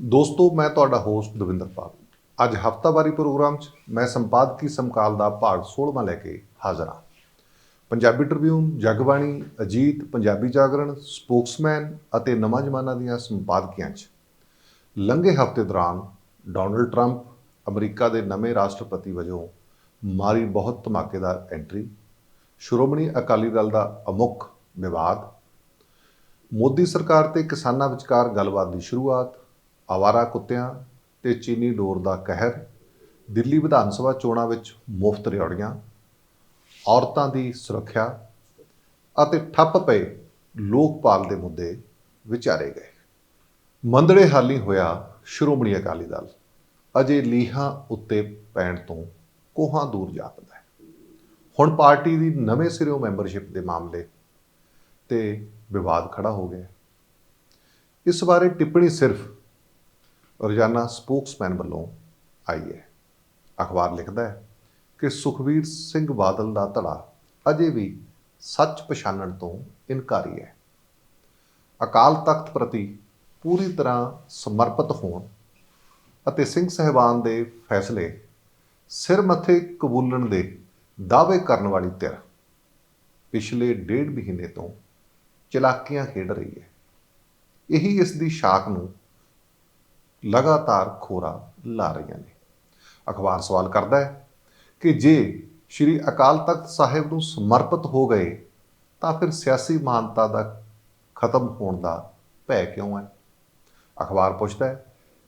ਦੋਸਤੋ, ਮੈਂ ਤੁਹਾਡਾ ਹੋਸਟ ਦਵਿੰਦਰ ਦਵਿੰਦਰਪਾਲ ਅੱਜ ਹਫਤਾਵਾਰੀ ਪ੍ਰੋਗਰਾਮ 'ਚ ਮੈਂ ਸੰਪਾਦਕੀ ਸਮਕਾਲ ਦਾ ਭਾਗ 16ਵਾਂ ਲੈ ਕੇ ਹਾਜ਼ਰ ਹਾਂ। ਪੰਜਾਬੀ ਟ੍ਰਿਬਿਊਨ ਜਗਬਾਣੀ, ਅਜੀਤ, ਪੰਜਾਬੀ ਜਾਗਰਣ ਸਪੋਕਸਮੈਨ ਅਤੇ ਨਵਾਂ ਜ਼ਮਾਨਾ ਦੀਆਂ ਸੰਪਾਦਕੀਆਂ 'ਚ। ਲੰਘੇ ਹਫ਼ਤੇ ਦੌਰਾਨ ਡੋਨਲਡ ਟਰੰਪ ਅਮਰੀਕਾ ਦੇ ਨਵੇਂ ਰਾਸ਼ਟਰਪਤੀ ਵਜੋਂ ਮਾਰੀ ਬਹੁਤ ਧਮਾਕੇਦਾਰ ਐਂਟਰੀ ਸ਼੍ਰੋਮਣੀ ਅਕਾਲੀ ਦਲ ਦਾ ਅਮੁੱਖ ਵਿਵਾਦ। ਮੋਦੀ ਸਰਕਾਰ ਤੇ ਕਿਸਾਨਾਂ ਵਿਚਕਾਰ ਗੱਲਬਾਤ ਦੀ ਸ਼ੁਰੂਆਤ। ਆਵਾਰਾ ਕੁੱਤਿਆਂ ਤੇ ਚੀਨੀ ਡੋਰ ਦਾ ਕਹਿਰ, ਦਿੱਲੀ ਵਿਧਾਨ ਸਭਾ ਚੋਣਾਂ ਵਿੱਚ ਮੁਫਤ ਰਿਓੜੀਆਂ, ਔਰਤਾਂ ਦੀ ਸੁਰੱਖਿਆ ਅਤੇ ਠੱਪ ਪਏ ਲੋਕਪਾਲ ਦੇ ਮੁੱਦੇ ਵਿਚਾਰੇ ਗਏ। ਮੰਦੜੇ ਹਾਲੀ ਹੋਇਆ ਸ਼੍ਰੋਮਣੀ ਅਕਾਲੀ ਦਲ। ਅਜੇ ਲੀਹਾਂ ਉੱਤੇ ਪੈਣ ਤੋਂ ਕੋਹਾਂ ਦੂਰ ਜਾਪਦਾ ਹੈ। ਹੁਣ ਪਾਰਟੀ ਦੀ ਨਵੇਂ ਸਿਰਿਓਂ ਮੈਂਬਰਸ਼ਿਪ ਦੇ ਮਾਮਲੇ ਤੇ ਵਿਵਾਦ ਖੜਾ ਹੋ ਗਿਆ ਇਸ ਬਾਰੇ ਟਿੱਪਣੀ ਸਿਰਫ ਰੋਜ਼ਾਨਾ ਸਪੋਕਸਮੈਨ ਵੱਲੋਂ ਆਈ ਹੈ। ਅਖਬਾਰ ਲਿਖਦਾ ਹੈ ਕਿ ਸੁਖਵੀਰ ਸਿੰਘ ਬਾਦਲ ਦਾ ਧੜਾ ਅਜੇ ਵੀ ਸੱਚ ਪਛਾਣਨ ਤੋਂ ਇਨਕਾਰੀ ਹੈ। ਅਕਾਲ ਤਖਤ ਪ੍ਰਤੀ ਪੂਰੀ ਤਰ੍ਹਾਂ ਸਮਰਪਿਤ ਹੋਣ ਅਤੇ ਸਿੰਘ ਸਹਿਬਾਨ ਦੇ ਫੈਸਲੇ ਸਿਰ ਮੱਥੇ ਕਬੂਲਣ ਦੇ ਦਾਅਵੇ ਕਰਨ ਵਾਲੀ ਧਿਰ ਪਿਛਲੇ ਡੇਢ ਮਹੀਨੇ ਤੋਂ ਚਲਾਕੀਆਂ ਖੇਡ ਰਹੀ ਹੈ। ਇਹੀ ਇਸ ਦੀ ਸ਼ਾਖ ਨੂੰ ਲਗਾਤਾਰ ਖੋਰਾ ਲਾ ਰਹੀਆਂ ਨੇ। ਅਖਬਾਰ ਸਵਾਲ ਕਰਦਾ ਹੈ ਕਿ ਜੇ ਸ਼੍ਰੀ ਅਕਾਲ ਤਖਤ ਸਾਹਿਬ ਨੂੰ ਸਮਰਪਿਤ ਹੋ ਗਏ, ਤਾਂ ਫਿਰ ਸਿਆਸੀ ਮਹਾਨਤਾ ਦਾ ਖਤਮ ਹੋਣ ਦਾ ਭੈ ਕਿਉਂ ਹੈ? ਅਖਬਾਰ ਪੁੱਛਦਾ ਹੈ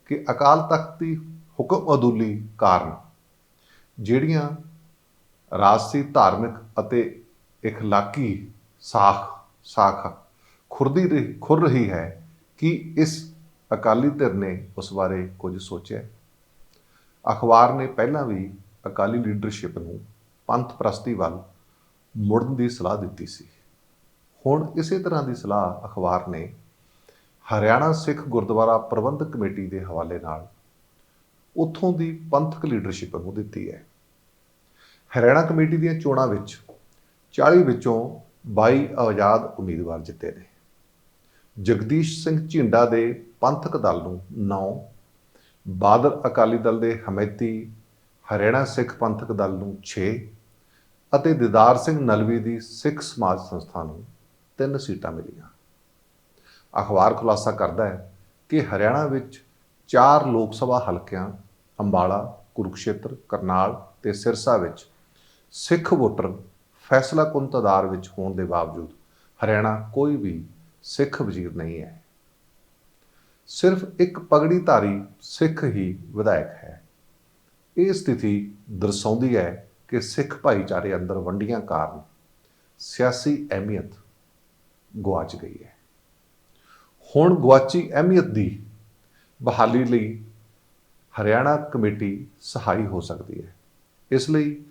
ਕਿ ਅਕਾਲ ਤਖਤ ਦੀ ਹੁਕਮ ਅਦੂਲੀ ਕਾਰਨ ਜਿਹੜੀਆਂ ਰਾਜਸੀ ਧਾਰਮਿਕ ਅਤੇ ਇਖਲਾਕੀ ਸਾਖ ਸਾਖ ਖੁਰਦੀ ਰਹੀ- ਖੁਰ ਰਹੀ ਹੈ, ਕਿ ਇਸ ਅਕਾਲੀ ਧਿਰ ਨੇ ਉਸ ਬਾਰੇ ਕੁਝ ਸੋਚਿਆ ਅਖਬਾਰ ਨੇ ਪਹਿਲਾਂ ਵੀ ਅਕਾਲੀ ਲੀਡਰਸ਼ਿਪ ਨੂੰ ਪੰਥ ਪ੍ਰਸਤੀ ਵੱਲ ਮੁੜਨ ਦੀ ਸਲਾਹ ਦਿੱਤੀ ਸੀ। ਹੁਣ ਇਸੇ ਤਰ੍ਹਾਂ ਦੀ ਸਲਾਹ ਅਖਬਾਰ ਨੇ ਹਰਿਆਣਾ ਸਿੱਖ ਗੁਰਦੁਆਰਾ ਪ੍ਰਬੰਧਕ ਕਮੇਟੀ ਦੇ ਹਵਾਲੇ ਨਾਲ ਉੱਥੋਂ ਦੀ ਪੰਥਕ ਲੀਡਰਸ਼ਿਪ ਨੂੰ ਦਿੱਤੀ ਹੈ। ਹਰਿਆਣਾ ਕਮੇਟੀ ਦੀਆਂ ਚੋਣਾਂ ਵਿੱਚ 40 ਵਿੱਚੋਂ 22 ਆਜ਼ਾਦ ਉਮੀਦਵਾਰ ਜਿੱਤੇ ਨੇ। ਜਗਦੀਸ਼ ਸਿੰਘ ਝਿੰਡਾ ਦੇ ਪੰਥਕ ਦਲ ਨੂੰ 9 ਬਾਦਲ ਅਕਾਲੀ ਦਲ ਦੇ ਹਮੈਤੀ, ਹਰਿਆਣਾ ਸਿੱਖ ਪੰਥਕ ਦਲ ਨੂੰ 6 ਅਤੇ ਦਿਦਾਰ ਸਿੰਘ ਨਲਵੀ ਦੀ ਸਿੱਖ ਸਮਾਜ ਸੰਸਥਾ ਨੂੰ 3 ਸੀਟਾਂ ਮਿਲੀਆਂ। ਅਖਬਾਰ ਖੁਲਾਸਾ ਕਰਦਾ ਹੈ ਕਿ ਹਰਿਆਣਾ ਵਿੱਚ ਚਾਰ ਲੋਕ ਸਭਾ ਹਲਕਿਆਂ, ਅੰਬਾਲਾ, ਕੁਰੂਕਸ਼ੇਤਰ, ਕਰਨਾਲ ਤੇ ਸਿਰਸਾ ਵਿੱਚ ਸਿੱਖ ਵੋਟਰ ਫੈਸਲਾ ਕੁਨ ਵਿੱਚ ਹੋਣ ਦੇ ਬਾਵਜੂਦ ਹਰਿਆਣਾ ਕੋਈ ਵੀ ਸਿੱਖ ਵਜ਼ੀਰ ਨਹੀਂ ਹੈ। ਸਿਰਫ ਇੱਕ ਪਗੜੀ ਧਾਰੀ ਸਿੱਖ ਹੀ ਵਿਧਾਇਕ ਹੈ। ਇਹ ਸਥਿਤੀ ਦਰਸਾਉਂਦੀ ਹੈ ਕਿ ਸਿੱਖ ਭਾਈਚਾਰੇ ਅੰਦਰ ਵੰਡੀਆਂ ਕਾਰਨ ਸਿਆਸੀ ਅਹਿਮੀਅਤ ਗੁਆਚ ਗਈ ਹੈ। ਹੁਣ ਗੁਆਚੀ ਅਹਿਮੀਅਤ ਦੀ ਬਹਾਲੀ ਲਈ ਹਰਿਆਣਾ ਕਮੇਟੀ ਸਹਾਈ ਹੋ ਸਕਦੀ ਹੈ। ਇਸ ਲਈ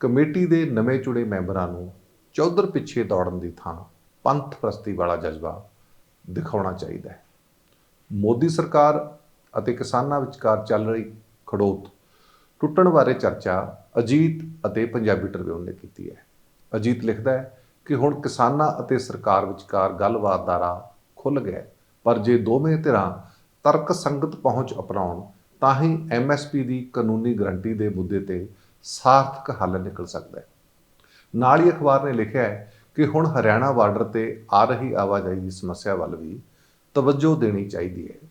ਕਮੇਟੀ ਦੇ ਨਵੇਂ ਚੁਣੇ ਮੈਂਬਰਾਂ ਨੂੰ ਚੌਧਰ ਪਿੱਛੇ ਦੌੜਨ ਦੀ ਥਾਂ ਪੰਥ ਪ੍ਰਸਤੀ ਵਾਲਾ ਜਜ਼ਬਾ ਦਿਖਾਉਣਾ ਚਾਹੀਦਾ ਹੈ। ਮੋਦੀ ਸਰਕਾਰ ਅਤੇ ਕਿਸਾਨਾਂ ਵਿਚਕਾਰ ਚੱਲ ਰਹੀ ਖੜੋਤ ਟੁੱਟਣ ਬਾਰੇ ਚਰਚਾ ਅਜੀਤ ਅਤੇ ਪੰਜਾਬੀ ਟ੍ਰਿਬਿਊਨ ਨੇ ਕੀਤੀ ਹੈ। ਅਜੀਤ ਲਿਖਦਾ ਹੈ ਕਿ ਹੁਣ ਕਿਸਾਨਾਂ ਅਤੇ ਸਰਕਾਰ ਵਿਚਕਾਰ ਗੱਲਬਾਤ ਦਾ ਰਾਹ ਖੁੱਲ ਗਿਆ ਪਰ ਜੇ ਦੋਵੇਂ ਧਿਰਾਂ ਤਰਕ ਸੰਗਤ ਪਹੁੰਚ ਅਪਣਾਉਣ, ਤਾਂ ਹੀ ਐਮਐਸਪੀ ਦੀ ਕਾਨੂੰਨੀ ਗਰੰਟੀ ਦੇ ਮੁੱਦੇ ਤੇ ਸਾਰਥਕ ਹੱਲ ਨਿਕਲ ਸਕਦਾ ਹੈ। ਨਾਲ ਹੀ ਅਖਬਾਰ ਨੇ ਲਿਖਿਆ ਹੈ ਕਿ ਹੁਣ ਹਰਿਆਣਾ ਬਾਰਡਰ ਤੇ ਆ ਰਹੀ ਆਵਾਜਾਈ ਦੀ ਸਮੱਸਿਆ ਵੱਲ ਵੀ ਤਵੱਜੋ ਦੇਣੀ ਚਾਹੀਦੀ ਹੈ।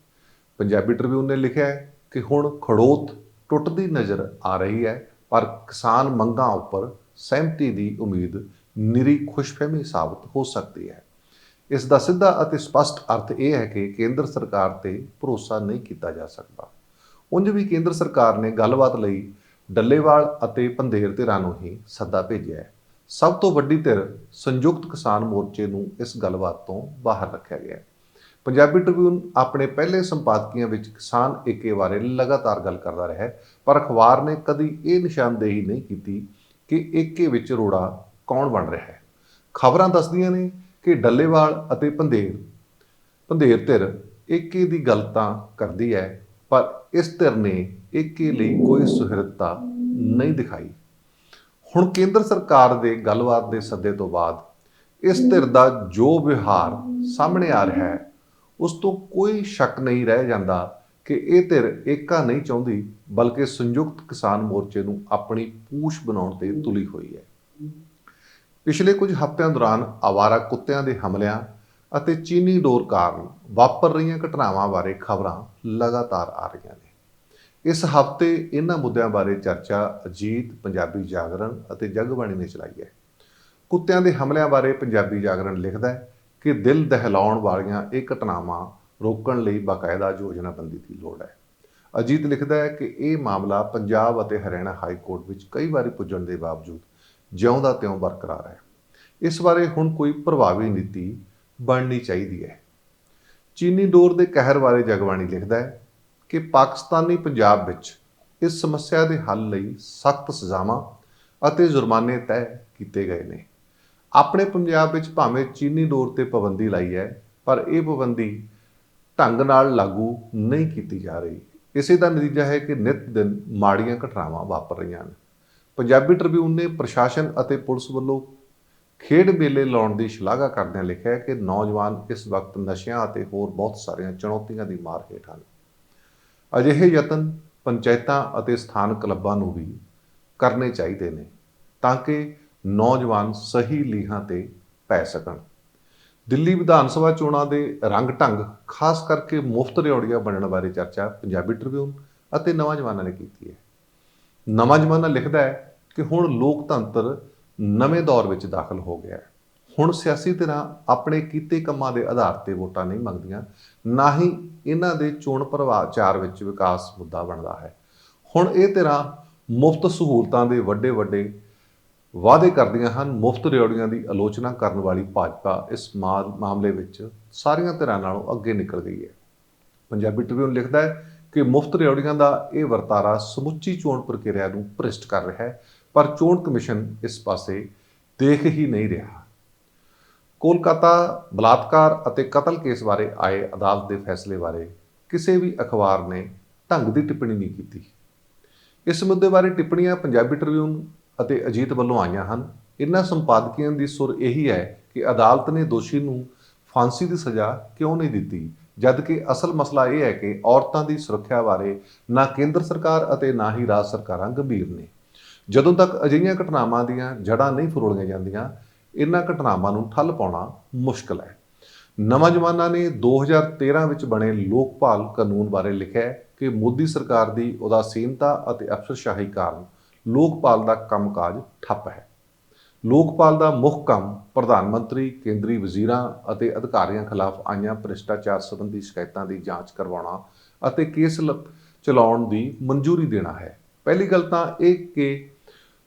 ਪੰਜਾਬੀ ਟ੍ਰਿਬਿਊਨ ਨੇ ਲਿਖਿਆ ਹੈ ਕਿ ਹੁਣ ਖੜੋਤ ਟੁੱਟਦੀ ਨਜ਼ਰ ਆ ਰਹੀ ਹੈ, ਪਰ ਕਿਸਾਨ ਮੰਗਾਂ ਉੱਪਰ ਸਹਿਮਤੀ ਦੀ ਉਮੀਦ ਨਿਰੀ ਖੁਸ਼ਫਹਿਮੀ ਸਾਬਤ ਹੋ ਸਕਦੀ ਹੈ। ਇਸ ਦਾ ਸਿੱਧਾ ਅਤੇ ਸਪਸ਼ਟ ਅਰਥ ਇਹ ਹੈ ਕਿ ਕੇਂਦਰ ਸਰਕਾਰ ਤੇ ਭਰੋਸਾ ਨਹੀਂ ਕੀਤਾ ਜਾ ਸਕਦਾ। ਉਂਝ ਵੀ ਕੇਂਦਰ ਸਰਕਾਰ ਨੇ ਗੱਲਬਾਤ ਲਈ ਡੱਲੇਵਾਲ ਅਤੇ ਪੰਧੇਰ ਧਿਰਾਂ ਨੂੰ ਹੀ ਸੱਦਾ ਭੇਜਿਆ ਹੈ। ਸਭ ਤੋਂ ਵੱਡੀ ਧਿਰ ਸੰਯੁਕਤ ਕਿਸਾਨ ਮੋਰਚੇ ਨੂੰ ਇਸ ਗੱਲਬਾਤ ਤੋਂ ਬਾਹਰ ਰੱਖਿਆ ਗਿਆ ਹੈ। ਪੰਜਾਬੀ ਟ੍ਰਿਬਿਊਨ ਆਪਣੇ ਪਹਿਲੇ ਸੰਪਾਦਕੀਆਂ ਵਿੱਚ ਕਿਸਾਨ ਏਕੇ ਬਾਰੇ ਲਗਾਤਾਰ ਗੱਲ ਕਰਦਾ ਰਿਹਾ ਪਰ ਅਖਬਾਰ ਨੇ ਕਦੀ ਇਹ ਨਿਸ਼ਾਨਦੇਹੀ ਨਹੀਂ ਕੀਤੀ ਕਿ ਏਕੇ ਵਿੱਚ ਰੋੜਾ ਕੌਣ ਬਣ ਰਿਹਾ ਹੈ। ਖਬਰਾਂ ਦੱਸਦੀਆਂ ਨੇ ਕਿ ਡੱਲੇਵਾਲ ਅਤੇ ਪੰਧੇਰ ਪੰਧੇਰ ਧਿਰ ਏਕੇ ਦੀ ਗੱਲ ਤਾਂ ਕਰਦੀ ਹੈ, ਪਰ ਇਸ ਧਿਰ ਨੇ ਏਕੇ ਲਈ ਕੋਈ ਸੁਹਿਰਦਤਾ ਨਹੀਂ ਦਿਖਾਈ। ਹੁਣ ਕੇਂਦਰ ਸਰਕਾਰ ਦੇ ਗੱਲਬਾਤ ਦੇ ਸੱਦੇ ਤੋਂ ਬਾਅਦ ਇਸ ਧਿਰ ਦਾ ਜੋ ਵਿਹਾਰ ਸਾਹਮਣੇ ਆ ਰਿਹਾ ਹੈ, ਉਸ ਤੋਂ ਕੋਈ ਸ਼ੱਕ ਨਹੀਂ ਰਹਿ ਜਾਂਦਾ ਕਿ ਇਹ ਧਿਰ ਏਕਾ ਨਹੀਂ ਚਾਹੁੰਦੀ, ਬਲਕਿ ਸੰਯੁਕਤ ਕਿਸਾਨ ਮੋਰਚੇ ਨੂੰ ਆਪਣੀ ਪੂਛ ਬਣਾਉਣ ਤੇ ਤੁਲੀ ਹੋਈ ਹੈ। ਪਿਛਲੇ ਕੁਝ ਹਫ਼ਤਿਆਂ ਦੌਰਾਨ ਆਵਾਰਾ ਕੁੱਤਿਆਂ ਦੇ ਹਮਲਿਆਂ ਅਤੇ ਚੀਨੀ ਡੋਰ ਕਾਰਨ ਵਾਪਰ ਰਹੀਆਂ ਘਟਨਾਵਾਂ ਬਾਰੇ ਖਬਰਾਂ ਲਗਾਤਾਰ ਆ ਰਹੀਆਂ ਨੇ। ਇਸ ਹਫ਼ਤੇ ਇਹਨਾਂ ਮੁੱਦਿਆਂ ਬਾਰੇ ਚਰਚਾ ਅਜੀਤ, ਪੰਜਾਬੀ ਜਾਗਰਣ ਅਤੇ ਜਗਬਾਣੀ ਨੇ ਚਲਾਈ ਹੈ। ਕੁੱਤਿਆਂ ਦੇ ਹਮਲਿਆਂ ਬਾਰੇ ਪੰਜਾਬੀ ਜਾਗਰਣ ਲਿਖਦਾ ਹੈ ਕਿ ਦਿਲ ਦਹਿਲਾਉਣ ਵਾਲੀਆਂ ਇਹ ਘਟਨਾਵਾਂ ਰੋਕਣ ਲਈ ਬਾਕਾਇਦਾ ਯੋਜਨਾਬੰਦੀ ਦੀ ਲੋੜ ਹੈ। ਅਜੀਤ ਲਿਖਦਾ ਹੈ ਕਿ ਇਹ ਮਾਮਲਾ ਪੰਜਾਬ ਅਤੇ ਹਰਿਆਣਾ ਹਾਈ ਕੋਰਟ ਵਿੱਚ ਕਈ ਵਾਰੀ ਪੁੱਜਣ ਦੇ ਬਾਵਜੂਦ ਜਿਉਂ ਦਾ ਤਿਉਂ ਬਰਕਰਾਰ ਹੈ। ਇਸ ਬਾਰੇ ਹੁਣ ਕੋਈ ਪ੍ਰਭਾਵੀ ਨੀਤੀ ਬਣਨੀ ਚਾਹੀਦੀ ਹੈ। ਚੀਨੀ ਡੋਰ ਦੇ ਕਹਿਰ ਬਾਰੇ ਜਗਬਾਣੀ ਲਿਖਦਾ ਹੈ ਕਿ ਪਾਕਿਸਤਾਨੀ ਪੰਜਾਬ ਵਿੱਚ ਇਸ ਸਮੱਸਿਆ ਦੇ ਹੱਲ ਲਈ ਸਖਤ ਸਜ਼ਾਵਾਂ ਅਤੇ ਜੁਰਮਾਨੇ ਤੈਅ ਕੀਤੇ ਗਏ ਨੇ। ਆਪਣੇ ਪੰਜਾਬ ਵਿੱਚ ਭਾਵੇਂ ਚੀਨੀ ਡੋਰ ਤੇ ਪਾਬੰਦੀ ਲਾਈ ਹੈ, ਪਰ ਇਹ ਪਾਬੰਦੀ ਢੰਗ ਨਾਲ ਲਾਗੂ ਨਹੀਂ ਕੀਤੀ ਜਾ ਰਹੀ। ਇਸੇ ਦਾ ਨਤੀਜਾ ਹੈ ਕਿ ਨਿਤ ਦਿਨ ਮਾੜੀਆਂ ਘਟਨਾਵਾਂ ਵਾਪਰ ਰਹੀਆਂ ਹਨ। ਪੰਜਾਬੀ ਟ੍ਰਿਬਿਊਨ ਨੇ ਪ੍ਰਸ਼ਾਸਨ ਅਤੇ ਪੁਲਿਸ ਵੱਲੋਂ ਖੇਡ ਮੇਲੇ ਲਾਉਣ ਦੀ ਸ਼ਲਾਘਾ ਕਰਦਿਆਂ ਲਿਖਿਆ ਹੈ ਕਿ ਨੌਜਵਾਨ ਇਸ ਵਕਤ ਨਸ਼ਿਆਂ ਅਤੇ ਹੋਰ ਬਹੁਤ ਸਾਰੀਆਂ ਚੁਣੌਤੀਆਂ ਦੀ ਮਾਰ ਹੇਠ ਹਨ। ਅਜਿਹੇ ਯਤਨ ਪੰਚਾਇਤਾਂ ਅਤੇ ਸਥਾਨਕ ਕਲੱਬਾਂ ਨੂੰ ਵੀ ਕਰਨੇ ਚਾਹੀਦੇ ਨੇ ਤਾਂ ਕਿ ਨੌਜਵਾਨ ਸਹੀ ਲੀਹਾਂ ਤੇ ਪੈ ਸਕਣ। ਦਿੱਲੀ ਵਿਧਾਨ ਸਭਾ ਚੋਣਾਂ ਦੇ ਰੰਗ ਢੰਗ, ਖਾਸ ਕਰਕੇ ਮੁਫਤ ਰਿਓੜੀਆਂ ਬਣਨ ਬਾਰੇ ਚਰਚਾ ਪੰਜਾਬੀ ਟ੍ਰਿਬਿਊਨ ਅਤੇ ਨਵਾਂ ਜਮਾਨਾ ਨੇ ਕੀਤੀ ਹੈ। ਨਵਾਂ ਜਮਾਨਾ ਲਿਖਦਾ ਹੈ ਕਿ ਹੁਣ ਲੋਕਤੰਤਰ ਨਵੇਂ ਦੌਰ ਵਿੱਚ ਦਾਖਲ ਹੋ ਗਿਆ ਹੈ। ਹੁਣ ਸਿਆਸੀ ਧਿਰਾਂ ਆਪਣੇ ਕੀਤੇ ਕੰਮਾਂ ਦੇ ਆਧਾਰ ਤੇ ਵੋਟਾਂ ਨਹੀਂ ਮੰਗਦੀਆਂ ਨਾ ਹੀ ਇਹਨਾਂ ਦੇ ਚੋਣ ਪ੍ਰਭਾਵਚਾਰ ਵਿੱਚ ਵਿਕਾਸ ਮੁੱਦਾ ਬਣਦਾ ਹੈ। ਹੁਣ ਇਹ ਧਿਰਾਂ ਮੁਫਤ ਸਹੂਲਤਾਂ ਦੇ ਵੱਡੇ ਵੱਡੇ ਵਾਅਦੇ ਕਰਦੀਆਂ ਹਨ, ਮੁਫਤ ਰਿਓੜੀਆਂ ਦੀ ਆਲੋਚਨਾ ਕਰਨ ਵਾਲੀ ਭਾਜਪਾ ਇਸ ਮਾ- ਮਾਮਲੇ ਵਿੱਚ ਸਾਰੀਆਂ ਧਿਰਾਂ ਨਾਲੋਂ ਅੱਗੇ ਨਿਕਲ ਗਈ ਹੈ। ਪੰਜਾਬੀ ਟ੍ਰਿਬਿਊਨ ਲਿਖਦਾ ਹੈ ਕਿ ਮੁਫਤ ਰਿਓੜੀਆਂ ਦਾ ਇਹ ਵਰਤਾਰਾ ਸਮੁੱਚੀ ਚੋਣ ਪ੍ਰਕਿਰਿਆ ਨੂੰ ਭ੍ਰਿਸ਼ਟ ਕਰ ਰਿਹਾ ਹੈ, ਪਰ ਚੋਣ ਕਮਿਸ਼ਨ ਇਸ ਪਾਸੇ ਦੇਖ ਹੀ ਨਹੀਂ ਰਿਹਾ। ਕੋਲਕਾਤਾ ਬਲਾਤਕਾਰ ਅਤੇ ਕਤਲ ਕੇਸ ਬਾਰੇ ਆਏ ਅਦਾਲਤ ਦੇ ਫੈਸਲੇ ਬਾਰੇ ਕਿਸੇ ਵੀ ਅਖਬਾਰ ਨੇ ਢੰਗ ਦੀ ਟਿੱਪਣੀ ਨਹੀਂ ਕੀਤੀ। ਇਸ ਮੁੱਦੇ ਬਾਰੇ ਟਿੱਪਣੀਆਂ ਪੰਜਾਬੀ ਟ੍ਰਿਬਿਊਨ ਅਤੇ ਅਜੀਤ ਵੱਲੋਂ ਆਈਆਂ ਹਨ। ਇਨ੍ਹਾਂ ਸੰਪਾਦਕੀਆਂ ਦੀ ਸੁਰ ਇਹੀ ਹੈ ਕਿ ਅਦਾਲਤ ਨੇ ਦੋਸ਼ੀ ਨੂੰ ਫਾਂਸੀ ਦੀ ਸਜ਼ਾ ਕਿਉਂ ਨਹੀਂ ਦਿੱਤੀ, ਜਦਕਿ ਅਸਲ ਮਸਲਾ ਇਹ ਹੈ ਕਿ ਔਰਤਾਂ ਦੀ ਸੁਰੱਖਿਆ ਬਾਰੇ ਨਾ ਕੇਂਦਰ ਸਰਕਾਰ ਅਤੇ ਨਾ ਹੀ ਰਾਜ ਸਰਕਾਰਾਂ ਗੰਭੀਰ ਨੇ। ਜਦੋਂ ਤੱਕ ਅਜਿਹੀਆਂ ਘਟਨਾਵਾਂ ਦੀਆਂ ਜੜ੍ਹਾਂ ਨਹੀਂ ਫਰੋਲੀਆਂ ਜਾਂਦੀਆਂ ਇਹਨਾਂ ਘਟਨਾਵਾਂ ਨੂੰ ਠੱਲ ਪਾਉਣਾ ਮੁਸ਼ਕਲ ਹੈ। ਨਵਾਂ ਜਮਾਨਾ ਨੇ 2013 ਵਿੱਚ ਬਣੇ ਲੋਕਪਾਲ ਕਾਨੂੰਨ ਬਾਰੇ ਲਿਖਿਆ ਹੈ ਕਿ ਮੋਦੀ ਸਰਕਾਰ ਦੀ ਉਦਾਸੀਨਤਾ ਅਤੇ ਅਫਸਰਸ਼ਾਹੀ ਕਾਰਨ ਲੋਕਪਾਲ ਦਾ ਕੰਮਕਾਜ ਠੱਪ ਹੈ। ਲੋਕਪਾਲ ਦਾ ਮੁੱਖ ਕੰਮ ਪ੍ਰਧਾਨ ਮੰਤਰੀ, ਕੇਂਦਰੀ ਵਜ਼ੀਰਾਂ ਅਤੇ ਅਧਿਕਾਰੀਆਂ ਖਿਲਾਫ ਆਈਆਂ ਭ੍ਰਿਸ਼ਟਾਚਾਰ ਸੰਬੰਧੀ ਸ਼ਿਕਾਇਤਾਂ ਦੀ ਜਾਂਚ ਕਰਵਾਉਣਾ ਅਤੇ ਕੇਸ ਲ- ਚਲਾਉਣ ਦੀ ਮਨਜ਼ੂਰੀ ਦੇਣਾ ਹੈ। ਪਹਿਲੀ ਗੱਲ ਤਾਂ ਇਹ ਕਿ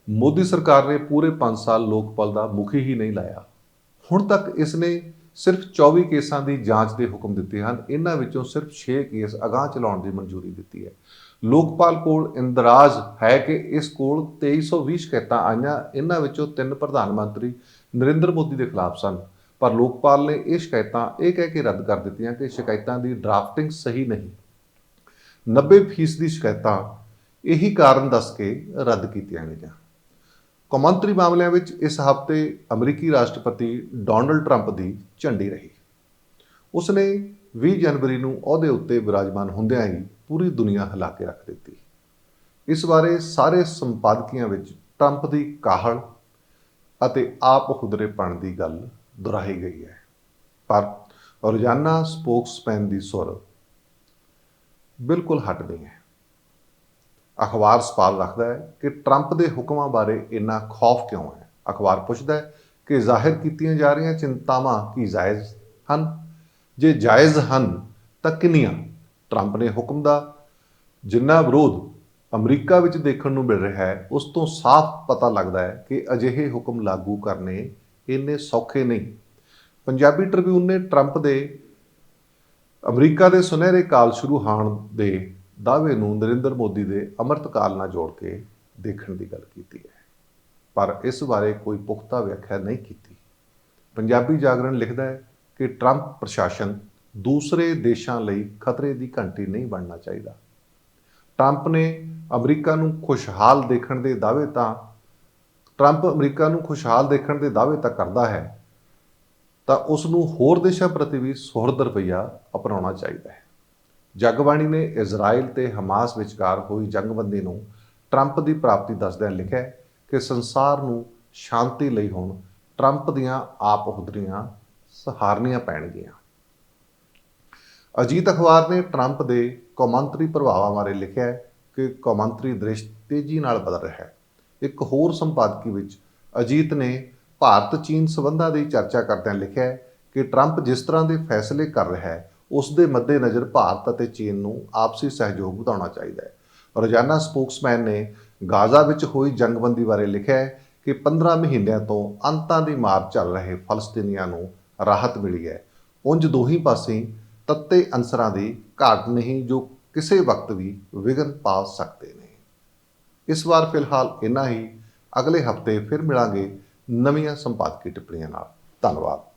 ਮੋਦੀ ਸਰਕਾਰ ਨੇ ਪੂਰੇ 5 ਸਾਲ ਲੋਕਪਾਲ ਦਾ ਮੁਖੀ ਹੀ ਨਹੀਂ ਲਾਇਆ। ਹੁਣ ਤੱਕ ਇਸ ਨੇ ਸਿਰਫ 24 ਕੇਸਾਂ ਦੀ ਜਾਂਚ ਦੇ ਹੁਕਮ ਦਿੱਤੇ ਹਨ। ਇਹਨਾਂ ਵਿੱਚੋਂ ਸਿਰਫ 6 ਕੇਸ ਅਗਾਂਹ ਚਲਾਉਣ ਦੀ ਮਨਜ਼ੂਰੀ ਦਿੱਤੀ ਹੈ। ਲੋਕਪਾਲ ਕੋਲ ਇੰਦਰਾਜ਼ ਹੈ ਕਿ ਇਸ ਕੋਲ 2320 ਸ਼ਿਕਾਇਤਾਂ ਆਈਆਂ। ਇਹਨਾਂ ਵਿੱਚੋਂ ਤਿੰਨ ਪ੍ਰਧਾਨ ਮੰਤਰੀ ਨਰਿੰਦਰ ਮੋਦੀ ਦੇ ਖਿਲਾਫ ਸਨ। ਪਰ ਲੋਕਪਾਲ ਨੇ ਇਹ ਸ਼ਿਕਾਇਤਾਂ ਇਹ ਕਹਿ ਕੇ ਰੱਦ ਕਰ ਦਿੱਤੀਆਂ ਕਿ ਸ਼ਿਕਾਇਤਾਂ ਦੀ ਡਰਾਫਟਿੰਗ ਸਹੀ ਨਹੀਂ। 90% ਦੀ ਸ਼ਿਕਾਇਤਾਂ ਇਹੀ ਕਾਰਨ ਦੱਸ ਕੇ ਰੱਦ ਕੀਤੀਆਂ ਗਈਆਂ। ਕੌਮਾਂਤਰੀ ਮਾਮਲਿਆਂ ਵਿੱਚ ਇਸ ਹਫ਼ਤੇ ਅਮਰੀਕੀ ਰਾਸ਼ਟਰਪਤੀ ਡੋਨਲਡ ਟਰੰਪ ਦੀ ਝੰਡੀ ਰਹੀ। ਉਸ ਨੇ 20 ਜਨਵਰੀ ਨੂੰ ਅਹੁਦੇ ਉੱਤੇ ਵਿਰਾਜਮਾਨ ਹੁੰਦਿਆਂ ਹੀ ਪੂਰੀ ਦੁਨੀਆ ਹਿਲਾ ਕੇ ਰੱਖ ਦਿੱਤੀ। ਇਸ ਬਾਰੇ ਸਾਰੇ ਸੰਪਾਦਕੀਆਂ ਵਿੱਚ ਟਰੰਪ ਦੀ ਕਾਹਲ ਅਤੇ ਆਪ ਹੁਦਰੇਪਣ ਦੀ ਗੱਲ ਦੁਹਰਾਈ ਗਈ ਹੈ। ਪਰ ਰੋਜ਼ਾਨਾ ਸਪੋਕਸਮੈਨ ਦੀ ਸੁਰ ਬਿਲਕੁਲ ਹਟ ਨਹੀਂ ਹੈ। ਅਖਬਾਰ ਸਵਾਲ ਰੱਖਦਾ ਹੈ ਕਿ ਟਰੰਪ ਦੇ ਹੁਕਮਾਂ ਬਾਰੇ ਇੰਨਾ ਖੌਫ ਕਿਉਂ ਹੈ? ਅਖਬਾਰ ਪੁੱਛਦਾ ਹੈ ਕਿ ਜ਼ਾਹਿਰ ਕੀਤੀਆਂ ਜਾ ਰਹੀਆਂ ਚਿੰਤਾਵਾਂ ਕੀ ਜਾਇਜ਼ ਹਨ? ਜੇ ਜਾਇਜ਼ ਹਨ, ਤਾਂ ਕਿੰਨੀਆਂ? ਟਰੰਪ ਨੇ ਹੁਕਮ ਦਾ ਜਿੰਨਾ ਵਿਰੋਧ ਅਮਰੀਕਾ ਵਿੱਚ ਦੇਖਣ ਨੂੰ ਮਿਲ ਰਿਹਾ ਹੈ, ਉਸ ਤੋਂ ਸਾਫ਼ ਪਤਾ ਲੱਗਦਾ ਹੈ ਕਿ ਅਜਿਹੇ ਹੁਕਮ ਲਾਗੂ ਕਰਨੇ ਇੰਨੇ ਸੌਖੇ ਨਹੀਂ। ਪੰਜਾਬੀ ਟ੍ਰਿਬਿਊਨ ਨੇ ਟਰੰਪ ਦੇ ਅਮਰੀਕਾ ਦੇ ਸੁਨਹਿਰੇ ਕਾਲ ਸ਼ੁਰੂ ਹੋਣ ਦੇ ਦਾਅਵੇ ਨੂੰ ਨਰਿੰਦਰ ਮੋਦੀ ਦੇ ਅੰਮ੍ਰਿਤ ਕਾਲ ਨਾਲ ਜੋੜ ਕੇ ਦੇਖਣ ਦੀ ਗੱਲ ਕੀਤੀ ਹੈ। ਪਰ ਇਸ ਬਾਰੇ ਕੋਈ ਪੁਖਤਾ ਵਿਆਖਿਆ ਨਹੀਂ ਕੀਤੀ। ਪੰਜਾਬੀ ਜਾਗਰਣ ਲਿਖਦਾ ਹੈ ਕਿ ਟਰੰਪ ਪ੍ਰਸ਼ਾਸਨ ਦੂਸਰੇ ਦੇਸ਼ਾਂ ਲਈ ਖਤਰੇ ਦੀ ਘੰਟੀ ਨਹੀਂ ਬਣਨਾ ਚਾਹੀਦਾ। ਟਰੰਪ ਨੇ ਅਮਰੀਕਾ ਨੂੰ ਖੁਸ਼ਹਾਲ ਦੇਖਣ ਦੇ ਦਾਅਵੇ ਤਾਂ ਟਰੰਪ ਅਮਰੀਕਾ ਨੂੰ ਖੁਸ਼ਹਾਲ ਦੇਖਣ ਦੇ ਦਾਅਵੇ ਤਾਂ ਕਰਦਾ ਹੈ, ਤਾਂ ਉਸ ਨੂੰ ਹੋਰ ਦੇਸ਼ਾਂ ਪ੍ਰਤੀ ਵੀ ਸੁਹਰਦ ਰਵੱਈਆ ਅਪਣਾਉਣਾ ਚਾਹੀਦਾ ਹੈ। ਜਗਬਾਣੀ ਨੇ ਇਜ਼ਰਾਈਲ ਤੇ ਹਮਾਸ ਵਿਚਕਾਰ ਹੋਈ ਜੰਗਬੰਦੀ ਨੂੰ ਟਰੰਪ ਦੀ ਪ੍ਰਾਪਤੀ ਦੱਸਦਿਆਂ ਲਿਖਿਆ ਕਿ ਸੰਸਾਰ ਨੂੰ ਸ਼ਾਂਤੀ ਲਈ ਹੁਣ ਟਰੰਪ ਦੀਆਂ ਆਪ ਹੁਦਰੀਆਂ ਸਹਾਰਨੀਆਂ ਪੈਣਗੀਆਂ। ਅਜੀਤ ਅਖਬਾਰ ਨੇ ਟਰੰਪ ਦੇ ਕੌਮਾਂਤਰੀ ਪ੍ਰਭਾਵਾਂ ਬਾਰੇ ਲਿਖਿਆ ਕਿ ਕੌਮਾਂਤਰੀ ਦ੍ਰਿਸ਼ ਤੇਜ਼ੀ ਨਾਲ ਬਦਲ ਰਿਹਾ ਹੈ। ਇੱਕ ਹੋਰ ਸੰਪਾਦਕੀ ਵਿੱਚ ਅਜੀਤ ਨੇ ਭਾਰਤ ਚੀਨ ਸਬੰਧਾਂ ਦੀ ਚਰਚਾ ਕਰਦਿਆਂ ਲਿਖਿਆ ਕਿ ਟਰੰਪ ਜਿਸ ਤਰ੍ਹਾਂ ਦੇ ਫੈਸਲੇ ਕਰ ਰਿਹਾ ਹੈ ਉਸ ਦੇ ਮੱਦੇਨਜ਼ਰ ਭਾਰਤ ਅਤੇ ਚੀਨ ਨੂੰ ਆਪਸੀ ਸਹਿਯੋਗ ਵਧਾਉਣਾ ਚਾਹੀਦਾ ਹੈ। ਰੋਜ਼ਾਨਾ ਸਪੋਕਸਮੈਨ ਨੇ ਗਾਜ਼ਾ ਵਿੱਚ ਹੋਈ ਜੰਗਬੰਦੀ ਬਾਰੇ ਲਿਖਿਆ ਹੈ ਕਿ 15 ਮਹੀਨਿਆਂ ਤੋਂ ਅੰਤਾਂ ਦੀ ਮਾਰ ਚੱਲ ਰਹੇ ਫਲਸਤੀਨੀਆਂ ਨੂੰ ਰਾਹਤ ਮਿਲੀ ਹੈ। ਉਂਝ ਦੋਹੀ ਪਾਸੇ ਤੱਤੇ ਅੰਸਰਾਂ ਦੀ ਘਾਟ ਨਹੀਂ ਜੋ ਕਿਸੇ ਵਕਤ ਵੀ ਵਿਗਨ ਪਾ ਸਕਦੇ ਨੇ। ਇਸ ਵਾਰ ਫਿਲਹਾਲ ਇੰਨਾ ਹੀ। ਅਗਲੇ ਹਫ਼ਤੇ ਫਿਰ ਮਿਲਾਂਗੇ ਨਵੀਆਂ ਸੰਪਾਦਕੀ ਟਿੱਪਣੀਆਂ ਨਾਲ। ਧੰਨਵਾਦ।